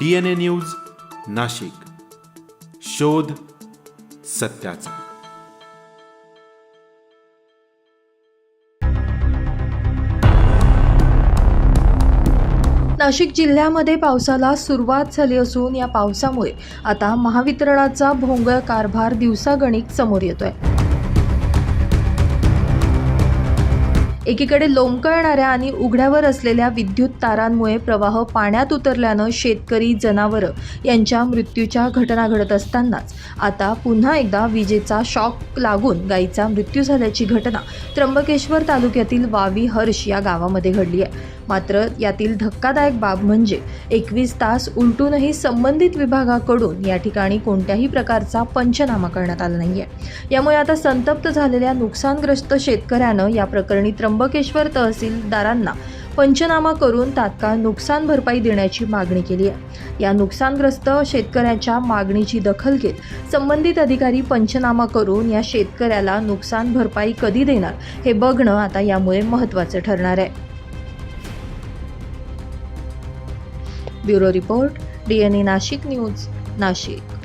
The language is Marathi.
DNA news Nashik. शोध सत्याचा. नाशिक जिल्ह्यामध्ये पावसाला सुरुवात झाली असून या पावसामुळे आता महावितरणाचा भोंगळ कारभार दिवसागणिक समोर येतोय. एकीकडे लोंबकळणाऱ्या आणि उघड्यावर असलेल्या विद्युत तारांमुळे प्रवाह पाण्यात उतरल्यानं शेतकरी जनावरं यांच्या मृत्यूच्या घटना घडत असतानाच आता पुन्हा एकदा विजेचा शॉक लागून गायीचा मृत्यू झाल्याची घटना त्र्यंबकेश्वर तालुक्यातील वावी हर्ष या गावामध्ये घडली आहे. मात्र यातील धक्कादायक बाब म्हणजे एकवीस तास उलटूनही संबंधित विभागाकडून या ठिकाणी कोणत्याही प्रकारचा पंचनामा करण्यात आला नाही आहे यामुळे आता संतप्त झालेल्या नुकसानग्रस्त शेतकऱ्यानं या प्रकरणी त्र्यंबकेश्वर तहसीलदारांना पंचनामा करून तात्काळ नुकसान भरपाई देण्याची मागणी केली आहे. या नुकसानग्रस्त शेतकऱ्याच्या मागणीची दखल घेत संबंधित अधिकारी पंचनामा करून या शेतकऱ्याला नुकसान भरपाई कधी देणार हे बघणं आता यामुळे महत्त्वाचं ठरणार आहे. Bureau report DNA Nashik news Nashik.